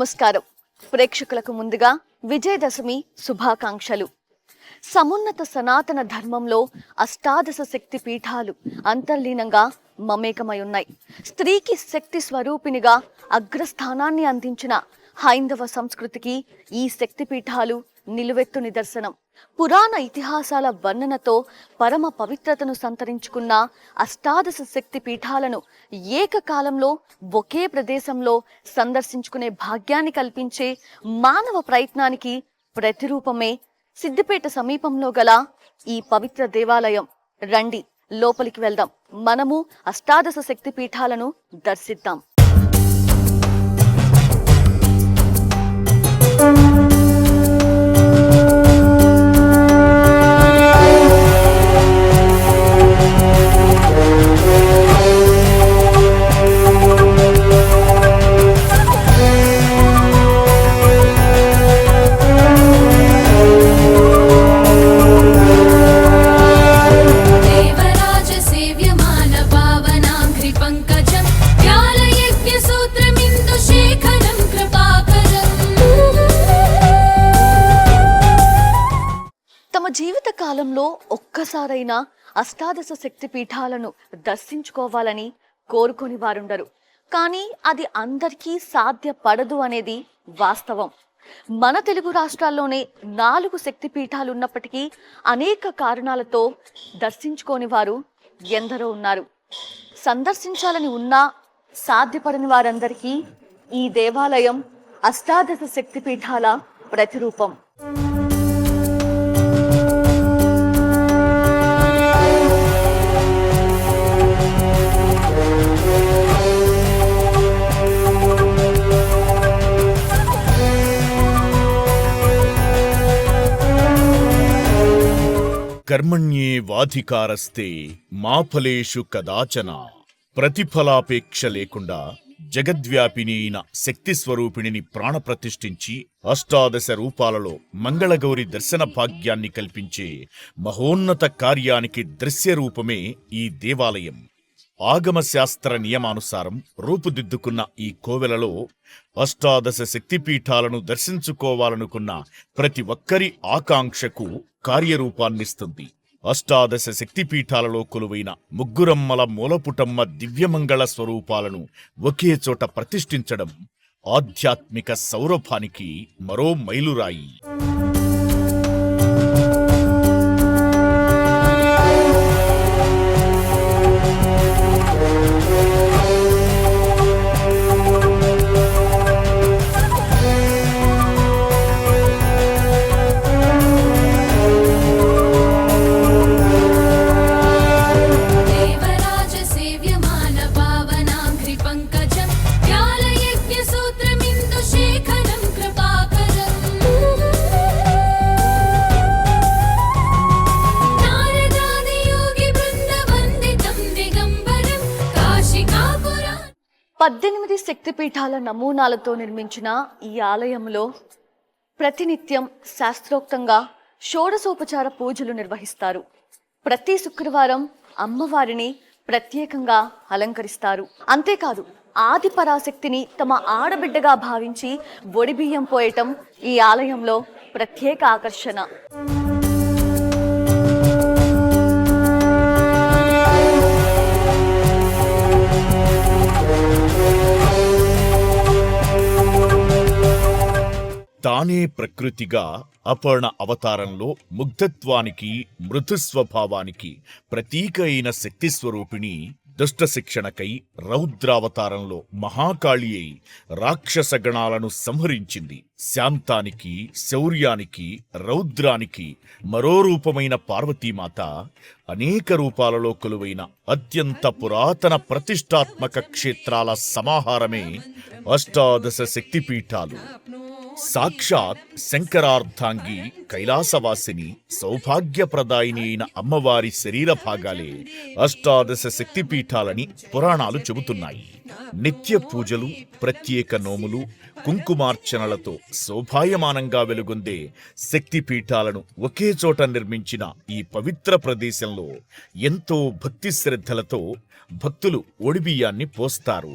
నమస్కారం. ప్రేక్షకులకు ముందుగా విజయదశమి శుభాకాంక్షలు. సమున్నత సనాతన ధర్మంలో అష్టాదశ శక్తి పీఠాలు అంతర్లీనంగా మమేకమై ఉన్నాయి. స్త్రీకి శక్తి స్వరూపినిగా అగ్రస్థానాన్ని అందించిన హైందవ సంస్కృతికి ఈ శక్తి పీఠాలు నిలువెత్తు నిదర్శనం. పురాణ ఇతిహాసాల వర్ణనతో పరమ పవిత్రతను సంతరించుకున్న అష్టాదశ శక్తి పీఠాలను ఏకకాలంలో ఒకే ప్రదేశంలో సందర్శించుకునే భాగ్యాన్ని కల్పించే మానవ ప్రయత్నానికి ప్రతిరూపమే సిద్దిపేట సమీపంలో గల ఈ పవిత్ర దేవాలయం. రండి లోపలికి వెళ్దాం. మనము అష్టాదశ శక్తి పీఠాలను దర్శిద్దాం. జీవిత కాలంలో ఒక్కసారైనా అష్టాదశ శక్తి పీఠాలను దర్శించుకోవాలని కోరుకొని వారుండరు. కానీ అది అందరికీ సాధ్యపడదు అనేది వాస్తవం. మన తెలుగు రాష్ట్రాల్లోనే నాలుగు శక్తి పీఠాలు ఉన్నప్పటికీ అనేక కారణాలతో దర్శించుకోని వారు ఎందరో ఉన్నారు. సందర్శించాలని ఉన్నా సాధ్యపడని వారందరికీ ఈ దేవాలయం అష్టాదశ శక్తి పీఠాల ప్రతిరూపం. కర్మణ్యే వాధికారస్తే కదాచన ప్రతిఫలాపేక్ష లేకుండా జగద్వ్యాపిని అయిన శక్తి స్వరూపిణిని ప్రాణప్రతిష్ఠించి అష్టాదశ రూపాలలో మంగళగౌరి దర్శన భాగ్యాన్ని కల్పించే మహోన్నత కార్యానికి దృశ్యరూపమే ఈ దేవాలయం ఆగమశాస్త్ర నియమానుసారం రూపుదిద్దుకున్న ఈ కోవెలలో అష్టాదశ శక్తిపీఠాలను దర్శించుకోవాలనుకున్న ప్రతి ఒక్కరి ఆకాంక్షకు కార్యరూపాన్నిస్తుంది. అష్టాదశ శక్తిపీఠాలలో కొలువైన ముగ్గురమ్మల మూలపుటమ్మ దివ్యమంగళ స్వరూపాలను ఒకే చోట ప్రతిష్ఠించడం ఆధ్యాత్మిక సౌరభానికి మరో మైలురాయి. పద్దెనిమిది శక్తిపీఠాల నమూనాలతో నిర్మించిన ఈ ఆలయంలో ప్రతినిత్యం శాస్త్రోక్తంగా షోడశోపచార పూజలు నిర్వహిస్తారు. ప్రతి శుక్రవారం అమ్మవారిని ప్రత్యేకంగా అలంకరిస్తారు. అంతేకాదు ఆది పరాశక్తిని తమ ఆడబిడ్డగా భావించి ఒడిబియ్యం పోయటం ఈ ఆలయంలో ప్రత్యేక ఆకర్షణ. తానే ప్రకృతిగా అపర్ణ అవతారంలో ముగ్ధత్వానికి మృదు స్వభావానికి ప్రతీక అయిన శక్తిస్వరూపిణి దుష్ట శిక్షణకై రౌద్రావతారంలో మహాకాళి అయి రాక్షస గణాలను సంహరించింది. శాంతానికి శౌర్యానికి రౌద్రానికి మరో రూపమైన పార్వతీమాత అనేక రూపాలలో కొలువైన అత్యంత పురాతన ప్రతిష్టాత్మక క్షేత్రాల సమాహారమే అష్టాదశ శక్తిపీఠాలు. సాక్షాత్ శంకరార్థాంగి కైలాసవాసిని సౌభాగ్యప్రదాయిని అయిన అమ్మవారి శరీర భాగాలే అష్టాదశ శక్తిపీఠాలని పురాణాలు చెబుతున్నాయి. నిత్య పూజలు ప్రత్యేక నోములు కుంకుమార్చనలతో శోభాయమానంగా వెలుగొందే శక్తిపీఠాలను ఒకే చోట నిర్మించిన ఈ పవిత్ర ప్రదేశంలో ఎంతో భక్తి శ్రద్ధలతో భక్తులు ఒడిబియ్యాన్ని పోస్తారు.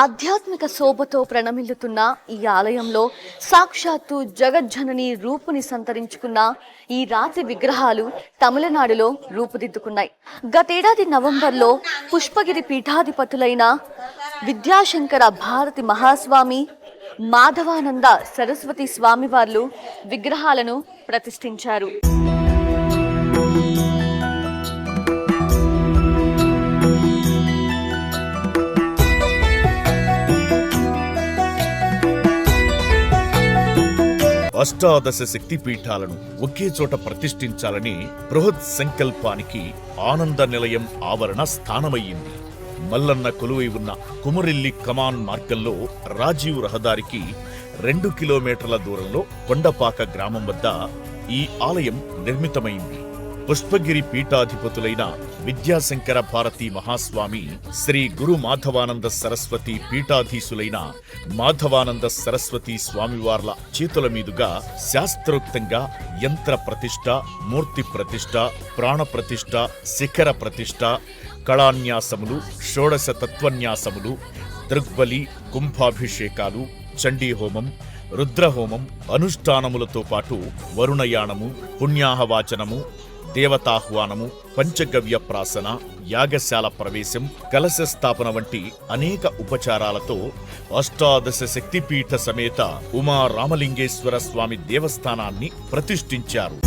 ఆధ్యాత్మిక శోభతో ప్రణమిల్లుతున్న ఈ ఆలయంలో సాక్షాత్తు జగజ్జనని రూపుని సంతరించుకున్న ఈ రాతి విగ్రహాలు తమిళనాడులో రూపుదిద్దుకున్నాయి. గతేడాది నవంబర్లో పుష్పగిరి పీఠాధిపతులైన విద్యాశంకర భారతి మహాస్వామి మాధవానంద సరస్వతి స్వామివార్లు విగ్రహాలను ప్రతిష్ఠించారు. అష్టాదశ శక్తి పీఠాలను ఒకే చోట ప్రతిష్ఠించాలని బృహత్ సంకల్పానికి ఆనంద నిలయం ఆవరణ స్థానమయ్యింది. మల్లన్న కొలువై ఉన్న కుమరెల్లి కమాన్ మార్గంలో రాజీవ్ రహదారికి రెండు కిలోమీటర్ల దూరంలో కొండపాక గ్రామం వద్ద ఈ ఆలయం నిర్మితమైంది. పుష్పగిరి పీఠాధిపతులైన విద్యాశంకర భారతి మహాస్వామి శ్రీ గురు మాధవానంద సరస్వతి పీఠాధీశులైన మాధవానంద సరస్వతి స్వామివార్ల చేతుల మీదుగా శాస్త్రోక్తంగా యంత్ర ప్రతిష్ట మూర్తి ప్రతిష్ట ప్రాణ ప్రతిష్ట శిఖర ప్రతిష్ట కళాన్యాసములు షోడశ తత్వన్యాసములు దృగ్బలి కుంభాభిషేకాలు చండీహోమం రుద్రహోమం అనుష్ఠానములతో పాటు వరుణయానము పుణ్యాహవాచనము దేవతాహ్వానము పంచగవ్య ప్రాసన యాగశాల ప్రవేశం కలశ స్థాపన వంటి అనేక ఉపచారాలతో అష్టాదశ శక్తిపీఠ సమేత ఉమా రామలింగేశ్వర స్వామి దేవస్థానాన్ని ప్రతిష్ఠించారు.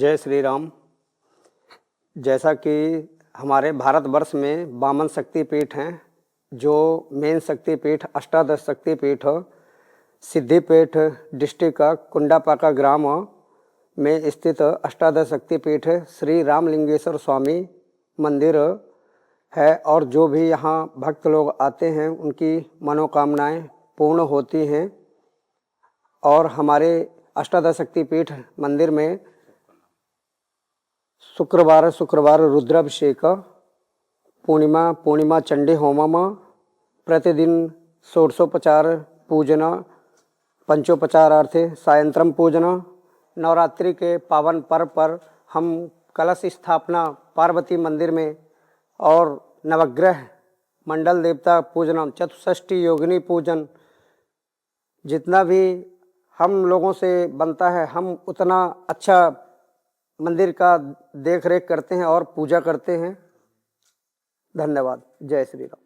जय श्री राम। जैसा कि हमारे भारतवर्ष में बामन शक्तिपीठ हैं, जो मेन शक्तिपीठ, अष्टादश शक्तिपीठ, सिद्धिपीठ, डिस्ट्रिक्ट का कुंडापाका ग्राम में स्थित अष्टादश शक्तिपीठ, श्री रामलिंगेश्वर स्वामी मंदिर है और जो भी यहाँ भक्त लोग आते हैं, उनकी मनोकामनाएँ पूर्ण होती हैं। और हमारे अष्टादश शक्तिपीठ मंदिर में शुक्रवार शुक्रवार रुद्राभिषेक, पूर्णिमा पूर्णिमा चंडी होमम, प्रतिदिन षोडशोपचार पूजन, पंचोपचारार्थे सायंत्रम पूजन, नवरात्रि के पावन पर्व पर हम कलश स्थापना, पार्वती मंदिर में और नवग्रह मंडल देवता पूजन चतुष्ठी योगिनी पूजन, जितना भी हम लोगों से बनता है, हम उतना अच्छा मंदिर का देख रेख करते हैं और पूजा करते हैं धन्यवाद जय श्री राम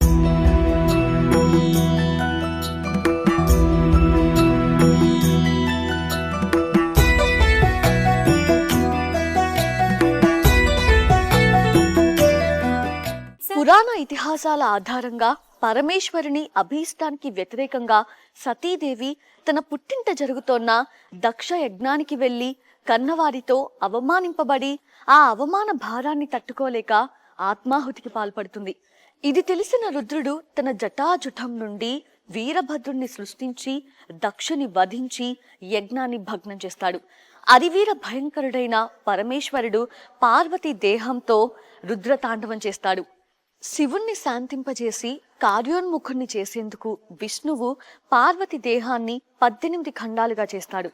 పురాణ ఇతిహాసాల ఆధారంగా పరమేశ్వరుని అభీష్టానికి వ్యతిరేకంగా సతీదేవి తన పుట్టింట జరుగుతోన్న దక్ష యజ్ఞానికి వెళ్లి కన్నవారితో అవమానింపబడి ఆ అవమాన భారాన్ని తట్టుకోలేక ఆత్మాహుతికి పాల్పడుతుంది. ఇది తెలిసిన రుద్రుడు తన జటాజుటం నుండి వీరభద్రుణ్ణి సృష్టించి దక్షుని వధించి యజ్ఞాన్ని భగ్నం చేస్తాడు. అరివీర భయంకరుడైన పరమేశ్వరుడు పార్వతి దేహంతో రుద్రతాండవం చేస్తాడు. శివుణ్ణి శాంతింపజేసి కార్యోన్ముఖుణ్ణి చేసేందుకు విష్ణువు పార్వతి దేహాన్ని పద్దెనిమిది ఖండాలుగా చేస్తాడు.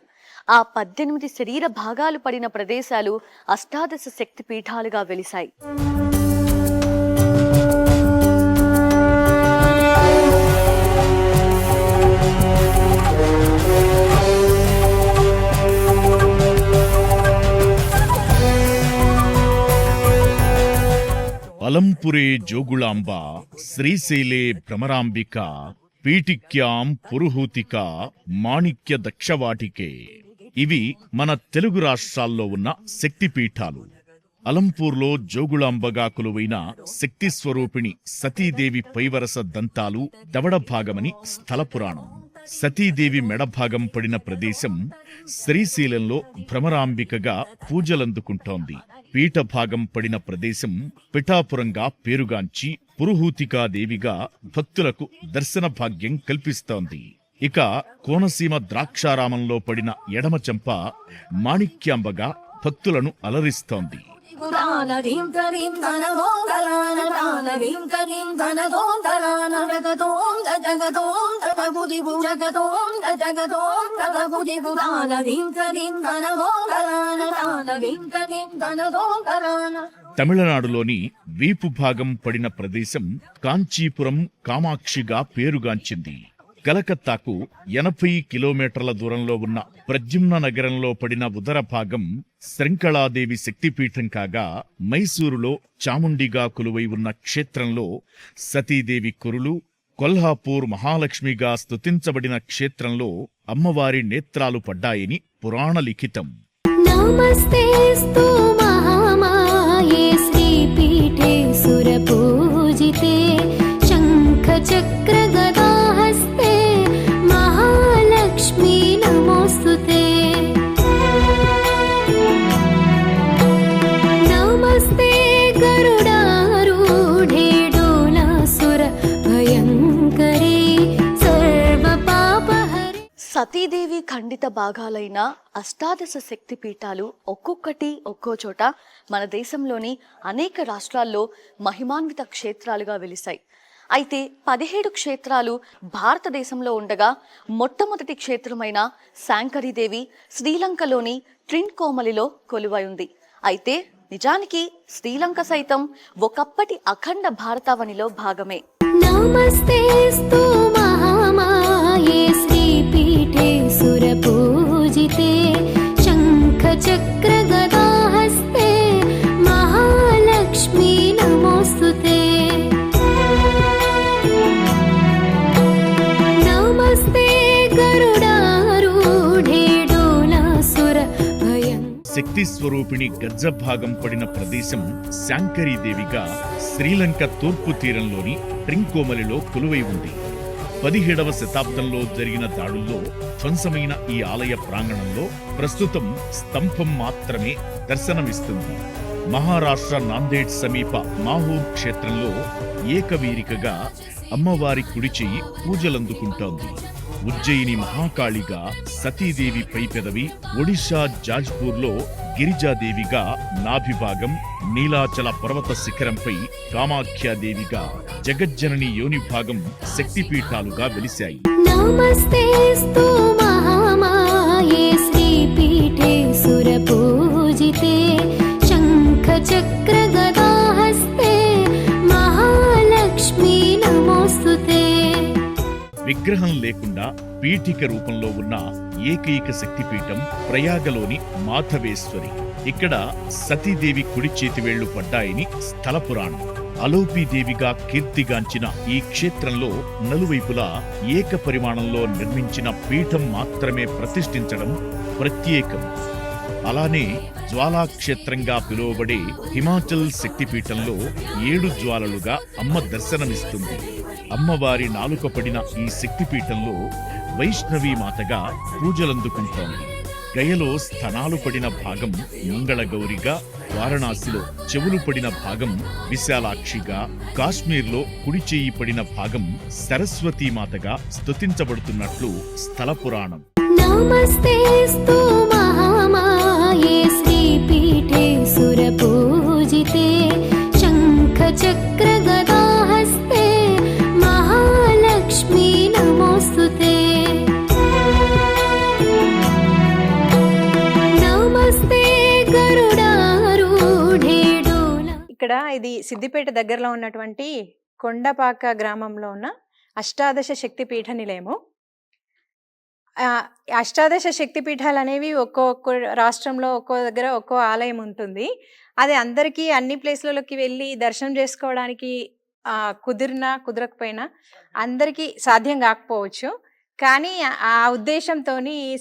ఆ పద్దెనిమిది శరీర భాగాలు పడిన ప్రదేశాలు అష్టాదశ శక్తి పీఠాలుగా వెలిశాయి. అలంపురే జోగుళాంబ శ్రీశైలే భ్రమరాంబిక పీఠిక్యాం పురుహూతిక మాణిక్య దక్షవాటికే. ఇవి మన తెలుగు రాష్ట్రాల్లో ఉన్న శక్తిపీఠాలు. అలంపూర్లో జోగుళాంబగా కొలువైన శక్తి స్వరూపిణి సతీదేవి పైవరస దంతాలు దవడ భాగమని స్థల పురాణం. సతీదేవి మెడభాగం పడిన ప్రదేశం శ్రీశైలంలో భ్రమరాంబికగా పూజలందుకుంటోంది. పీఠభాగం పడిన ప్రదేశం పిఠాపురంగా పేరుగాంచి పురుహూతికాదేవిగా భక్తులకు దర్శన భాగ్యం కల్పిస్తోంది. ఇక కోనసీమ ద్రాక్షారామంలో పడిన ఎడమ చెంప మాణిక్యాంబగా భక్తులను అలరిస్తోంది. తమిళనాడులోని వీపు భాగం పడిన ప్రదేశం కాంచీపురం కామాక్షిగా పేరుగాంచింది. కలకత్తాకు ఎనభై కిలోమీటర్ల దూరంలో ఉన్న ప్రజ్యుమ్న నగరంలో పడిన ఉదర భాగం శృంఖళాదేవి శక్తిపీఠం కాగా మైసూరులో చాముండిగా కొలువై ఉన్న క్షేత్రంలో సతీదేవి కురులు కొల్హాపూర్ మహాలక్ష్మిగా స్తుతించబడిన క్షేత్రంలో అమ్మవారి నేత్రాలు పడ్డాయని పురాణ లిఖితం. శంఖ చక్ర సతీదేవి ఖండిత భాగాలైన అష్టాదశ శక్తి పీఠాలు ఒక్కొక్కటి ఒక్కో చోట మన దేశంలోని అనేక రాష్ట్రాల్లో మహిమాన్విత క్షేత్రాలుగా వెలిశాయి. అయితే పదిహేడు క్షేత్రాలు భారతదేశంలో ఉండగా మొట్టమొదటి క్షేత్రమైన శాంకరీదేవి శ్రీలంకలోని ట్రిన్ కోమలిలో కొలువై ఉంది. అయితే నిజానికి శ్రీలంక సైతం ఒకప్పటి అఖండ భారతావనిలో భాగమే. నమస్తే सुरपूजिते शङ्खचक्रगदाहस्ते महालक्ष्मी नमोऽस्तु ते नमस्ते गरुडारूढे डोलासुर भयङ् శక్తి స్వరూపిణి గజ్జ భాగం పడిన ప్రదేశం శాంకరీదేవిగా శ్రీలంక తూర్పు తీరంలోని ట్రింకోమలిలో కొలువై ఉంది పదిహేడవ శతాబ్దంలో జరిగిన దాడుల్లో ధ్వంసమైన ఈ ఆలయ ప్రాంగణంలో ప్రస్తుతం స్తంభం మాత్రమే దర్శనమిస్తుంది. మహారాష్ట్ర నాందేడ్ సమీప మాహూర్ క్షేత్రంలో ఏకవీరికగా అమ్మవారి కుడిచేయి పూజలందుకుంటోంది. ఉజ్జయిని మహాకాళిగా సతీదేవి పైపెదవి ఒడిశా జాజ్పూర్లో గిరిజాదేవిగా నాభిభాగం నీలాచల పర్వత శిఖరంపై కామాఖ్యాదేవిగా జగజ్జనని యోని భాగం శక్తిపీఠాలుగా వెలిశాయి. విగ్రహం లేకుండా పీఠిక రూపంలో ఉన్న ఏకైక శక్తిపీఠం ప్రయాగలోని మాధవేశ్వరి. ఇక్కడ సతీదేవి కుడి చేతివేళ్ళు పడ్డాయని స్థల పురాణం. అలోపీదేవిగా కీర్తిగాంచిన ఈ క్షేత్రంలో నలువైపులా ఏక పరిమాణంలో నిర్మించిన పీఠం మాత్రమే ప్రతిష్ఠించడం ప్రత్యేకం. అలానే జ్వాలాక్షేత్రంగా పిలువబడే హిమాచల్ శక్తిపీఠంలో ఏడు జ్వాలలుగా అమ్మ దర్శనమిస్తుంది. అమ్మవారి నాలుక పడిన ఈ శక్తిపీఠంలో వైష్ణవీ మాతగా పూజలందుకుంటోంది. గయలో స్థనాలు పడిన భాగం మంగళగౌరిగా వారణాసిలో చెవులు పడిన భాగం విశాలాక్షిగా కాశ్మీర్లో కుడి చేయి పడిన భాగం సరస్వతీమాతగా స్థుతించబడుతున్నట్లు స్థల పురాణం. నమస్తే శ్రీపీఠే సురపూజితే శంఖ చక్ర ఇది సిద్దిపేట దగ్గరలో ఉన్నటువంటి కొండపాక గ్రామంలో ఉన్న అష్టాదశ శక్తి పీఠ నిలయము అష్టాదశ శక్తి పీఠాలు అనేవి ఒక్కొక్క రాష్ట్రంలో ఒక్కో దగ్గర ఒక్కో ఆలయం ఉంటుంది. అది అందరికీ అన్ని ప్లేస్లలోకి వెళ్ళి దర్శనం చేసుకోవడానికి కుదిరినా కుదరకపోయినా అందరికీ సాధ్యం కాకపోవచ్చు. కానీ ఆ ఉద్దేశంతో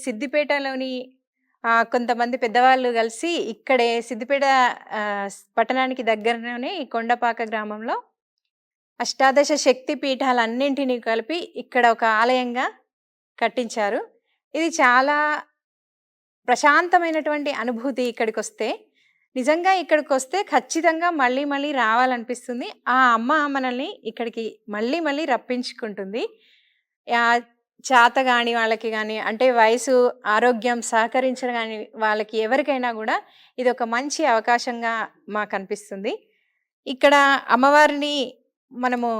సిద్దిపేటలోని ఆ, కొంతమంది పెద్దవాళ్ళు కలిసి ఇక్కడే సిద్దిపేట ఆ, పట్టణానికి దగ్గరలోనే ఈ కొండపాక గ్రామంలో అష్టాదశ శక్తి పీఠాలన్నింటినీ కలిపి ఇక్కడ ఒక ఆలయంగా కట్టించారు. ఇది చాలా ప్రశాంతమైనటువంటి అనుభూతి ఇక్కడికి వస్తే నిజంగా ఇక్కడికి వస్తే ఖచ్చితంగా మళ్ళీ మళ్ళీ రావాలనిపిస్తుంది. ఆ అమ్మ మనల్ని ఇక్కడికి మళ్ళీ మళ్ళీ రప్పించుకుంటుంది. ఆ చేత కానీ వాళ్ళకి కానీ అంటే వయసు ఆరోగ్యం సహకరించడం కానీ వాళ్ళకి ఎవరికైనా కూడా ఇది ఒక మంచి అవకాశంగా మాకు అనిపిస్తుంది. ఇక్కడ అమ్మవారిని మనము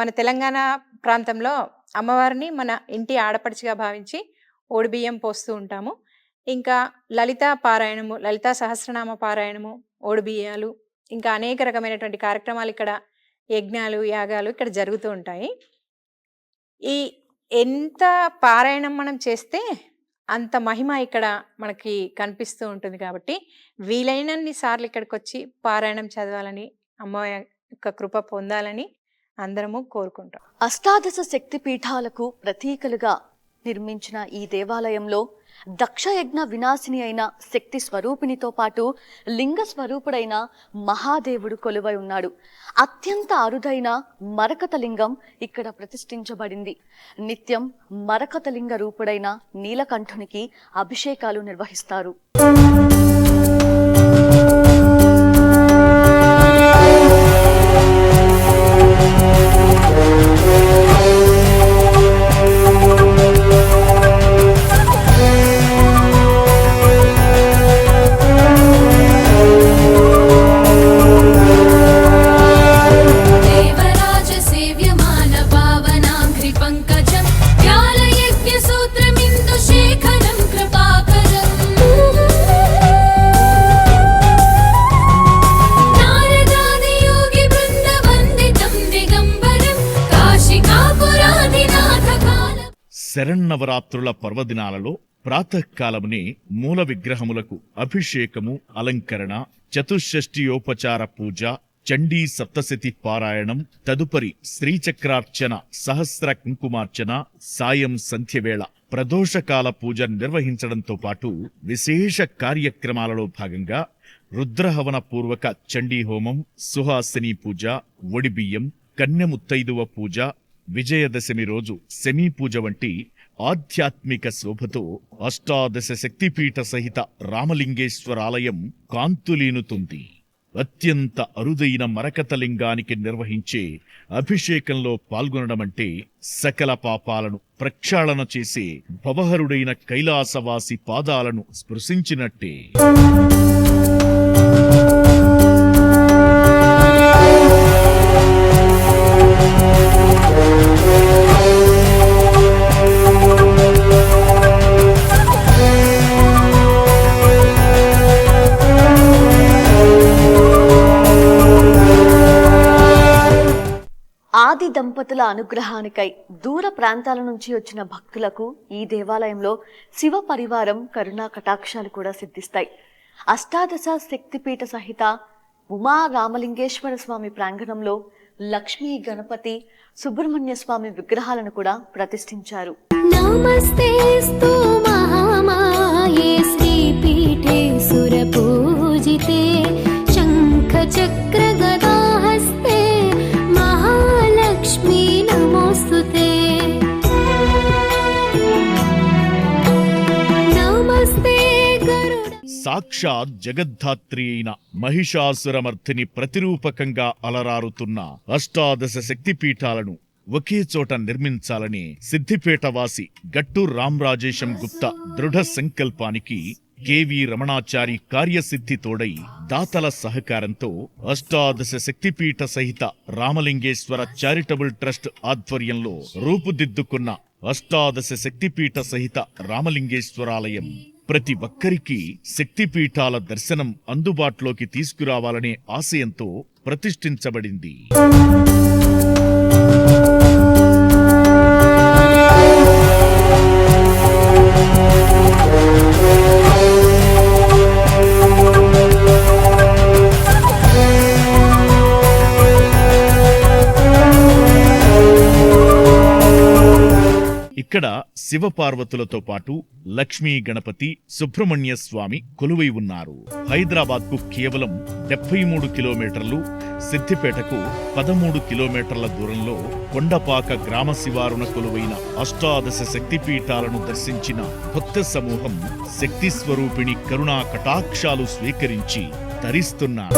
మన తెలంగాణ ప్రాంతంలో అమ్మవారిని మన ఇంటి ఆడపడుచుగా భావించి ఓడిబియ్యం పోస్తూ ఉంటాము. ఇంకా లలిత పారాయణము లలితా సహస్రనామ పారాయణము ఓడిబియ్యాలు ఇంకా అనేక రకమైనటువంటి కార్యక్రమాలు ఇక్కడ యజ్ఞాలు యాగాలు ఇక్కడ జరుగుతూ ఉంటాయి. ఈ ఎంత పారాయణం మనం చేస్తే అంత మహిమ ఇక్కడ మనకి కనిపిస్తూ ఉంటుంది కాబట్టి వీలైనన్ని సార్లు ఇక్కడికి వచ్చి పారాయణం చదవాలని అమ్మ యొక్క కృప పొందాలని అందరము కోరుకుంటాం. అష్టాదశ శక్తి పీఠాలకు ప్రతీకలుగా నిర్మించిన ఈ దేవాలయంలో దక్షయజ్ఞ వినాశిని అయిన శక్తి స్వరూపిణితో పాటు లింగ స్వరూపుడైన మహాదేవుడు కొలువై ఉన్నాడు. అత్యంత అరుదైన మరకత లింగం ఇక్కడ ప్రతిష్ఠించబడింది. నిత్యం మరకత లింగ రూపుడైన నీలకంఠునికి అభిషేకాలు నిర్వహిస్తారు. శరన్నవరాత్రుల పర్వదినాలలో ప్రాతకాలమునే మూల విగ్రహములకు అభిషేకము అలంకరణ చతుషష్ఠియోపచార పూజ చండీ సప్తశతి పారాయణం తదుపరి శ్రీచక్రార్చన సహస్ర కుంకుమార్చన సాయం సంధ్యవేళ ప్రదోషకాల పూజ నిర్వహించడంతో పాటు విశేష కార్యక్రమాలలో భాగంగా రుద్రహవన పూర్వక చండీ హోమం సుహాసిని పూజ ఒడిబియ్యం కన్యముత్తైదువ పూజ విజయదశమి రోజు శమీ పూజ వంటి ఆధ్యాత్మిక శోభతో అష్టాదశ శక్తిపీఠ సహిత రామలింగేశ్వరాలయం కాంతులీనుతుంది. అత్యంత అరుదైన మరకత లింగానికి నిర్వహించే అభిషేకంలో పాల్గొనడమంటే సకల పాపాలను ప్రక్షాళన చేసే భవహరుడైన కైలాసవాసి పాదాలను స్పృశించినట్టే. ఆది దంపతుల అనుగ్రహానికై దూర ప్రాంతాల నుంచి వచ్చిన భక్తులకు ఈ దేవాలయంలో శివ పరివారం కరుణా కటాక్షాలు కూడా సిద్ధిస్తాయి. అష్టాదశ శక్తిపీఠ సహిత ఉమా రామలింగేశ్వర స్వామి ప్రాంగణంలో లక్ష్మీ గణపతి సుబ్రహ్మణ్య స్వామి విగ్రహాలను కూడా ప్రతిష్ఠించారు. నమస్తే సాక్షాత్ జగద్ధాత్రి అయిన మహిషాసురమర్థిని ప్రతిరూపకంగా అలరారుతున్న అష్టాదశ శక్తిపీఠాలను ఒకే చోట నిర్మించాలని సిద్ధిపేటవాసి గట్టు రామరాజేశం గుప్తా దృఢ సంకల్పానికి కెవి రమణాచారి కార్యసిద్ధి తోడై దాతల సహకారంతో అష్టాదశ శక్తిపీఠ సహిత రామలింగేశ్వర చారిటబుల్ ట్రస్ట్ ఆధ్వర్యంలో రూపుదిద్దుకున్న అష్టాదశ శక్తిపీఠ సహిత రామలింగేశ్వరాలయం ప్రతి ఒక్కరికి శక్తిపీఠాల దర్శనం అందుబాటులోకి తీసుకురావాలనే ఆశయంతో ప్రతిష్ఠించబడింది. ఇక్కడ శివపార్వతులతో పాటు లక్ష్మీ గణపతి సుబ్రహ్మణ్య స్వామి కొలువై ఉన్నారు. హైదరాబాద్కు కేవలం డెబ్బై మూడు కిలోమీటర్లు సిద్దిపేటకు పదమూడు కిలోమీటర్ల దూరంలో కొండపాక గ్రామ శివారున కొలువైన అష్టాదశ శక్తిపీఠాలను దర్శించిన భక్త సమూహం శక్తి స్వరూపిణి కరుణా కటాక్షాలు స్వీకరించి తరిస్తున్నారు.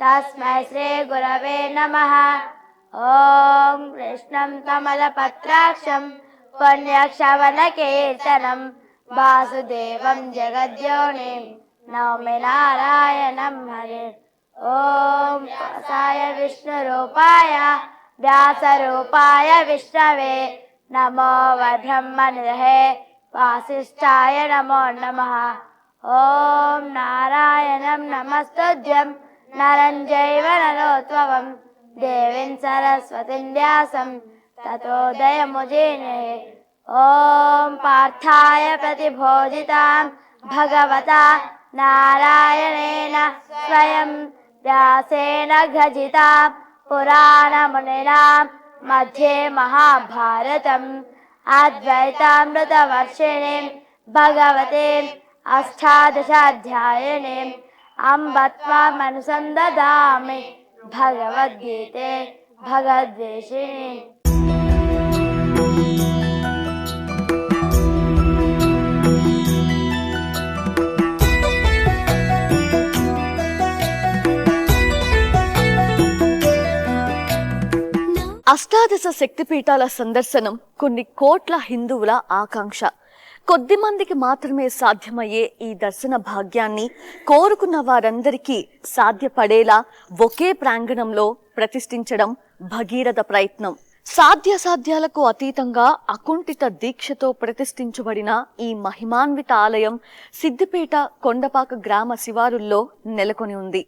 तस्मै श्रीगुरवे नमः। ॐ कृष्णं कमलपत्राक्षं पुण्यक्षवनकीर्तनं वासुदेवं जगद्योनिं नौमि नारायणं हरे। ॐ व्यासाय विष्णुरूपाय व्यासरूपाय विष्णवे नमो ब्रह्मनिधे वासिष्ठाय नमो नमः ॐ नारायणं नमस्तुभ्यं नरं चैव नरोत्वं देवीं सरस्वतीं व्यासं ततोदयमुदीने ॐ पार्थाय प्रतिभोजितां भगवता नारायणेन स्वयं व्यासेन घजिता पुराणमुनिनां मध्ये महाभारतम्। अद्वैतामृतवर्षिणीं भगवतीम् अष्टादशाध्यायिनीम् अम्ब त्वामनुसन्ददामि भगवद्गीते भगवद्वेषिणी అష్టాదశ శక్తిపీఠాల సందర్శనం కొన్ని కోట్ల హిందువుల ఆకాంక్ష కొద్ది మందికి మాత్రమే సాధ్యమయ్యే ఈ దర్శన భాగ్యాన్ని కోరుకున్న వారందరికీ సాధ్యపడేలా ఒకే ప్రాంగణంలో ప్రతిష్ఠించడం భగీరథ ప్రయత్నం. సాధ్యాసాధ్యాలకు అతీతంగా అకుంఠిత దీక్షతో ప్రతిష్ఠించబడిన ఈ మహిమాన్విత ఆలయం సిద్దిపేట కొండపాక గ్రామ శివారుల్లో నెలకొని ఉంది.